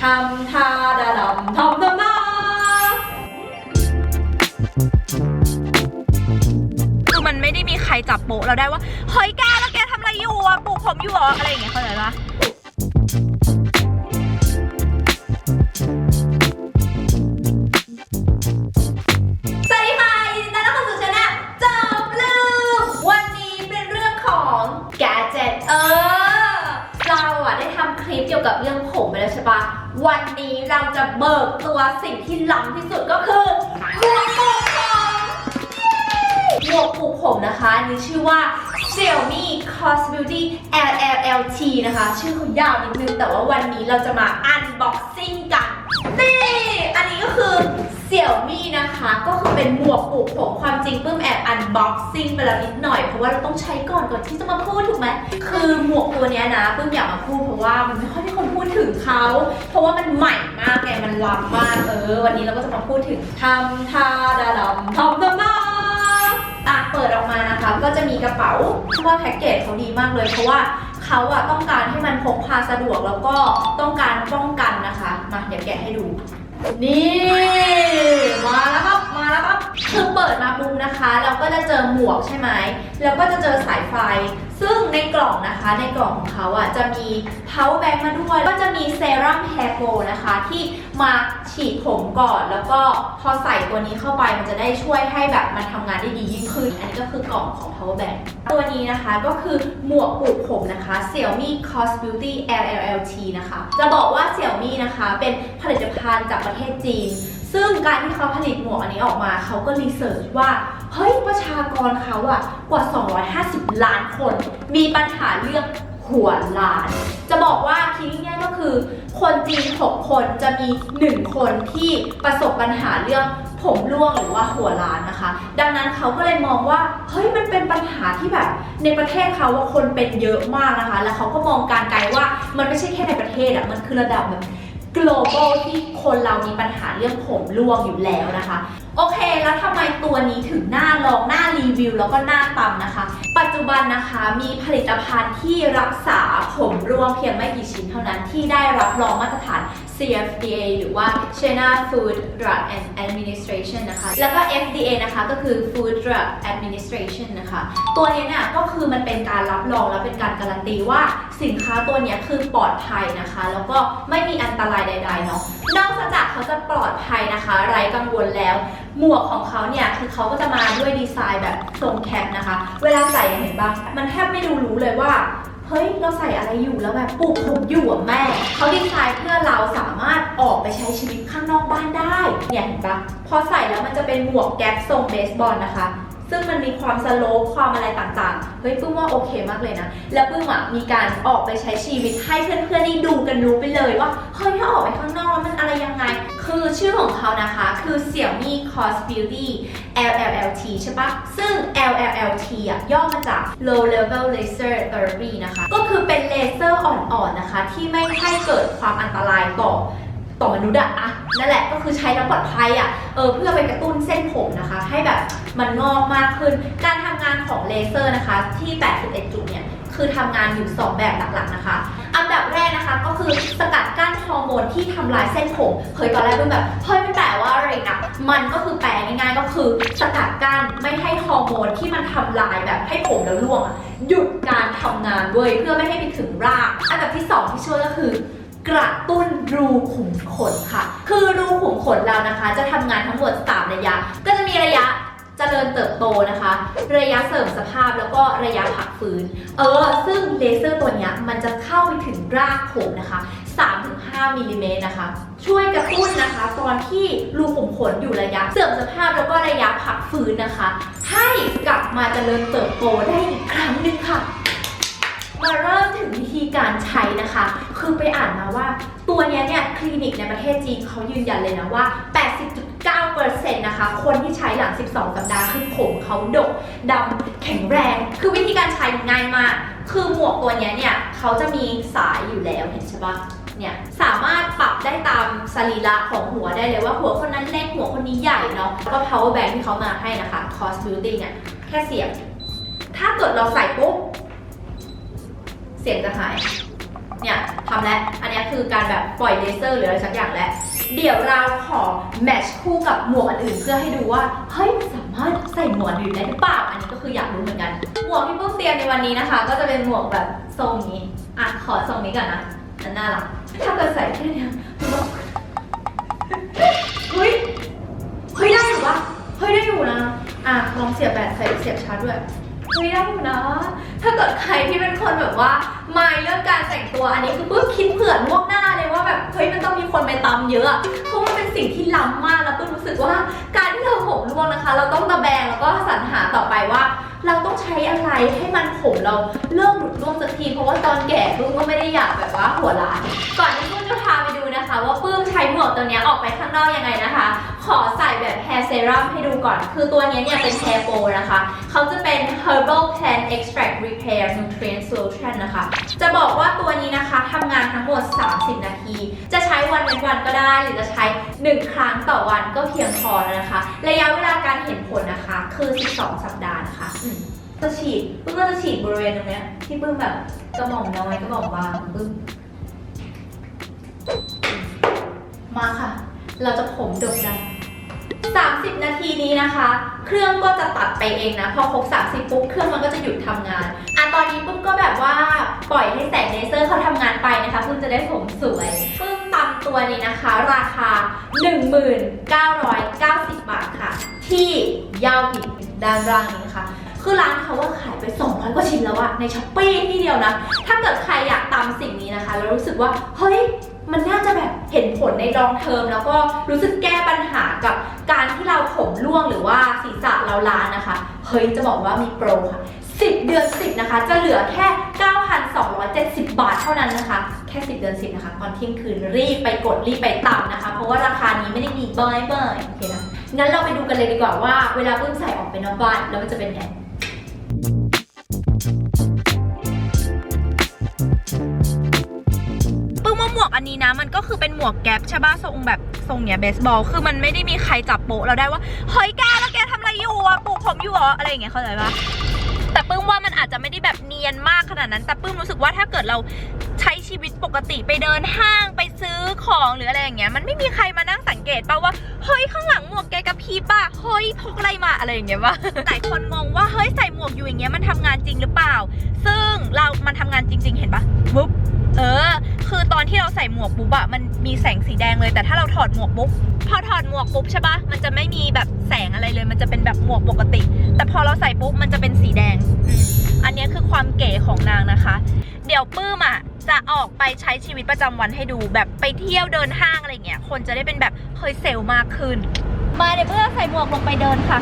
ทำทาดาดำทำทำนาคือมันไม่ได้มีใครจับโปะเราได้ว่าเฮ้ยแกแล้วแกทำอะไรอยู่อะปลูกผมอยู่เหรออะไรอย่างเงี้ยเข้าใจปะ สิ่งที่ล้ำที่สุดก็คือหมวกปลูกผมหมวกปลูกผมนะคะอันนี้ชื่อว่า Xiaomi Cos Beauty LLLT นะคะ ชื่อเขายาวนิดนึง แต่ว่าวันนี้เราจะมา unboxing กัน นี่ อันนี้ก็คือ Xiaomi นะคะก็คือเป็นหมวกปลูกผมความจริงปื้มแอบ unboxing ไปแล้วนิดหน่อย เพราะว่าเราต้องใช้ก่อนก่อนที่จะมาพูดถูกไหมคือหมวกตัวเนี้ยนะปื้มอยากมาพูดเพราะว่ามันไม่ค่อยมีคนพูดถึงเขาเพราะว่ามันใหม่มากไงมันล้ำมากเออ วันนี้เราก็จะมาพูดถึงทำทาดาดำทำทำนาอะเปิดออกมานะคะก็จะมีกระเป๋าเพราะว่าแพ็กเกจเขาดีมากเลย เพราะว่าเขาอะต้องการให้มันพกพาสะดวกแล้วก็ต้องการป้องกันนะคะมาเดี๋ยวแกะให้ดู นี่ มาแล้วครับ แล้วครับคือเปิดมาปุ๊บนะคะ เราก็จะเจอหมวกใช่ไหมแล้วก็จะเจอสายไฟ ซึ่งในกล่องนะคะในกล่องของเขาอะจะมี power bank มาด้วยก็จะมีเซรั่ม hair go นะคะ ที่มาฉีดผมก่อน แล้วก็พอใส่ตัวนี้เข้าไปมันจะได้ช่วยให้แบบมันทำงานได้ดียิ่งขึ้น อันนี้ก็คือกล่องของ power bank ตัวนี้นะคะก็คือหมวกปลูกผมนะคะ Xiaomi Cos Beauty LLLT นะคะ จะบอกว่า Xiaomi นะคะ เป็นผลิตภัณฑ์จากประเทศจีน ซึ่งการที่เขาผลิตหมวกอันนี้ออกมาเขาก็รีเสิร์ชว่าเฮ้ยประชากรเขาอะกว่า 250 ล้านคน มีปัญหาเรื่องหัวล้าน จะบอกว่าคิดง่ายๆก็คือ คนจีน 6 คนจะมี 1 คนที่ประสบปัญหาเรื่องผมร่วงหรือว่าหัวล้านนะคะ ดังนั้นเขาก็เลยมองว่าเฮ้ยมันเป็นปัญหาที่แบบ ในประเทศเขาว่าคนเป็นเยอะมากนะคะ แล้วเขาก็มองการไกลว่ามันไม่ใช่แค่ในประเทศอะมันคือระดับแบบ global ที่คนเรามีปัญหาเรื่องผมร่วงอยู่แล้วนะคะ โอเค แล้วทำไมตัวนี้ถึงน่าลองน่ารีวิว แล้วก็น่าตำนะคะ ปัจจุบันนะคะมีผลิตภัณฑ์ที่รักษาผมร่วงเพียงไม่กี่ชิ้นเท่านั้นที่ได้รับรองมาตรฐาน CFDA หรือว่า China Food Drug and Administration นะคะ แล้วก็ FDA นะคะก็คือ Food Drug Administration นะคะ ตัวนี้เนี่ยก็คือมันเป็นการรับรองและเป็นการการันตีว่าสินค้าตัวนี้คือปลอดภัยนะคะ แล้วก็ไม่มีอันตรายใดๆเนาะนอกจากเขาจะปลอดภัยนะคะ ไร้กังวลแล้ว หมวกของเขาเนี่ยคือเขาก็จะมาด้วยดีไซน์แบบทรงแคปนะคะ เวลาใส่เห็นปะมันแทบไม่ดูรู้เลยว่าเฮ้ย เราใส่อะไรอยู่แล้วแบบปลูกผมอยู่อะแม่ เขาดีไซน์เพื่อเราสามารถออกไปใช้ชีวิตข้างนอกบ้านได้ เนี่ยเห็นปะพอใส่แล้วมันจะเป็นหมวกแก๊ปทรงเบสบอลนะคะ ซึ่งมันมีความสโลปความอะไรต่างๆ เฮ้ยปื้มว่าโอเคมากเลยนะ แล้วปื้มอะมีการออกไปใช้ชีวิตให้เพื่อนๆได้ดูกันรู้ไปเลยว่า เฮ้ยถ้าออกไปข้างนอกแล้วมันอะไรยังไง ชื่อของเขานะคะคือ Xiaomi Cos Beauty LLLT ใช่ปะซึ่ง LLLT อะย่อมาจาก Low Level Laser Therapy นะคะ ก็คือเป็นเลเซอร์อ่อนๆนะคะ ที่ไม่ให้เกิดความอันตรายต่อต่อมนุษย์อะอะนั่นแหละก็คือใช้แล้วปลอดภัยอะเออเพื่อไปกระตุ้นเส้นผมนะคะ ให้แบบมันงอกมากขึ้น การทำงานของเลเซอร์นะคะที่ 81 จุดเนี่ย คือทำงานอยู่ 2 แบบหลักๆนะคะ อันดับแรกนะคะก็คือสกัดกั้นฮอร์โมนที่ทำลายเส้นผมเฮ้ยตอนแรกเพิ่งแบบเฮ้ยมันแปลว่าอะไรนะมันก็คือแปลง่ายๆก็คือสกัดกั้นไม่ให้ฮอร์โมนที่มันทำลายแบบให้ผมแล้วร่วงหยุดการทำงานเว้ยเพื่อไม่ให้ไปถึงราก อันดับที่สองที่ช่วยก็คือกระตุ้นรูขุมขนค่ะ คือรูขุมขนเรานะคะ จะทำงานทั้งหมด3ระยะ ก็จะมีระยะ เติบโตนะคะ ระยะเสริมสภาพแล้วก็ระยะพักฟื้น เออ ซึ่งเลเซอร์ตัวนี้มันจะเข้าไปถึงรากผมนะคะ3-5มิลลิเมตรนะคะ ช่วยกระตุ้นนะคะ ตอนที่รูขุมขนอยู่ระยะ เสื่อมสภาพแล้วก็ระยะพักฟื้นนะคะ ให้กลับมาเจริญเติบโตได้อีกครั้งหนึ่งค่ะ มาเริ่มถึงวิธีการใช้นะคะ คือไปอ่านมาว่า ตัวนี้เนี่ยคลินิกในประเทศจีนเขายืนยันเลยนะว่า 80.9%นะคะ คนที่ใช้หลัง 12 สัปดาห์คือผมเขาดกดำแข็งแรง คือวิธีการใช้ง่ายมาก คือหมวกตัวนี้เนี่ยเขาจะมีสายอยู่แล้วเห็นใช่ปะเนี่ยสามารถปรับได้ตามสรีระของหัวได้เลยว่าหัวคนนั้นเล็กหัวคนนี้ใหญ่เนาะแล้วก็ power bank ที่เขามาให้นะคะ Cos Beauty เนี่ยแค่เสียบ ถ้าเกิดเราใส่ปุ๊บ เสียงจะหายเนี่ย ทำแล้วอันนี้คือการแบบปล่อยเลเซอร์หรืออะไรสักอย่างแล้วเดี๋ยวเราขอแมทช์คู่กับหมวกอันอื่นเพื่อให้ดูว่าเฮ้ยมันสามารถใส่หมวกอื่นได้หรือเปล่าอันนี้ก็คืออยากรู้เหมือนกัน หมวกที่เพิ่งเตรียมในวันนี้นะคะ ก็จะเป็นหมวกแบบทรงนี้อะขอทรงนี้ก่อนนะอันน่ารักถ้าเกิดใส่แค่นี้เฮ้ยเฮ้ยได้อยู่ปะเฮ้ยได้อยู่นะอะลองเสียบแบตใส่เสียบชาร์จด้วย เฮ้ยได้อยู่นะ ถ้าเกิดใครที่เป็นคนแบบว่าไม่เรื่องการแต่งตัวอันนี้คือเพิ่งคิดเผื่อล่วงหน้าเลยว่าแบบเฮ้ยมันต้องมีคนไปตามเยอะเพราะมันเป็นสิ่งที่ล้ำมากแล้วเพิ่งรู้สึกว่าการที่เราผมร่วงนะคะ เราต้องตะแบงแล้วก็สรรหาต่อไปว่า เราต้องใช้อะไรให้มันผมเราเลิกหลุดร่วงสักทีเพราะว่าตอนแก่ปุ้มก็ไม่ได้อยากแบบว่าหัวล้านก่อนที่ปุ้มจะพาไปดูนะคะว่าป ใช้หมวกตัวนี้ออกไปข้างนอกยังไงนะคะ ขอใส่แบบ hair serum ให้ดูก่อน คือตัวนี้เนี่ยเป็น hair pro นะคะ เขาจะเป็น herbal plant extract repair nutrient solution นะคะ จะบอกว่าตัวนี้นะคะทำงานทั้งหมด 30 นาที จะใช้วันเว้นวันก็ได้ หรือจะใช้ 1 ครั้งต่อวันก็เพียงพอแล้วนะคะ ระยะเวลาการเห็นผลนะคะ คือ 12 สัปดาห์นะคะจะฉีดปึ้มก็จะฉีดบริเวณตรงเนี้ยที่ปึ้มแบบกระหม่อมน้อยกระหม่อมบางปึ้ม มาค่ะ เราจะผมดกได้30 นาทีนี้นะคะ เครื่องก็จะตัดไปเองนะ พอครบ 30 ปุ๊บ เครื่องมันก็จะหยุดทำงาน อะ ตอนนี้ปุ้มก็แบบว่าปล่อยให้แสงเลเซอร์เขาทำงานไปนะคะปุ้มจะได้ผมสวยปึ้มตำตัวนี้นะคะ ราคา 1990 บาทค่ะ ที่ยาวผิดด้านล่างนี้นะคะคือร้านเขาว่าขายไป 200 กว่าชิ้นแล้วอะในช้อปปี้ที่เดียวนะ ถ้าเกิดใครอยากตามสิ่งนี้นะคะ แล้วรู้สึกว่า เฮ้ย มันน่าจะแบบเห็นผลในลองเทอมแล้วก็รู้สึกแก้ปัญหากับการที่เราผมร่วงหรือว่าศีรษะเราล้านนะคะ เฮ้ยจะบอกว่ามีโปรค่ะ 10 เดือน 10 นะคะ จะเหลือแค่ 9,270 บาทเท่านั้นนะคะ แค่ 10 เดือน 10 นะคะก่อนเที่ยงคืนรีบไปกดรีบไปตามนะคะ เพราะว่าราคานี้ไม่ได้มีบ่อยๆโอเคนะงั้นเราไปดูกันเลยดีกว่าว่าเวลาปื้มใส่ออกไปนอกบ้านแล้วมันจะเป็นไง วกอันนี้นะ มันก็คือเป็นหมวกแก๊ปใช่ป่ะทรงแบบทรงเนี้ยเบสบอล คือมันไม่ได้มีใครจับโปะเราได้ว่า เฮ้ยแกแล้วแกทำอะไรอยู่อะปลูกผมอยู่เหรออะไรอย่างเงี้ยเข้าใจปะแต่ปึ้งว่ามันอาจจะไม่ได้แบบเนียนมากขนาดนั้น แต่ปึ้งรู้สึกว่าถ้าเกิดเราใช้ชีวิตปกติไปเดินห้างไปซื้อของหรืออะไรอย่างเงี้ย มันไม่มีใครมานั่งสังเกตป่ะว่า เฮ้ยข้างหลังหมวกแกกระพริบป่ะ เฮ้ยพกอะไรมาอะไรอย่างเงี้ยป่ะหลายคนงงว่าเฮ้ยใส่หมวกอยู่อย่างเงี้ยมันทำงานจริงหรือเปล่า ซึ่งเรามันทำงานจริง ๆ เห็นปะ ที่เราใส่หมวกปุ๊บอะมันมีแสงสีแดงเลย แต่ถ้าเราถอดหมวกปุ๊บพอถอดหมวกปุ๊บใช่ปะมันจะไม่มีแบบแสงอะไรเลย มันจะเป็นแบบหมวกปกติ แต่พอเราใส่ปุ๊บมันจะเป็นสีแดง อันนี้คือความเก๋ของนางนะคะ เดี๋ยวปื้มอะจะออกไปใช้ชีวิตประจำวันให้ดูแบบไปเที่ยวเดินห้างอะไรเงี้ยคนจะได้เป็นแบบเฮ้ยเซลมากขึ้น มาเดี๋ยวเพื่อใส่หมวกลงไปเดินค่ะ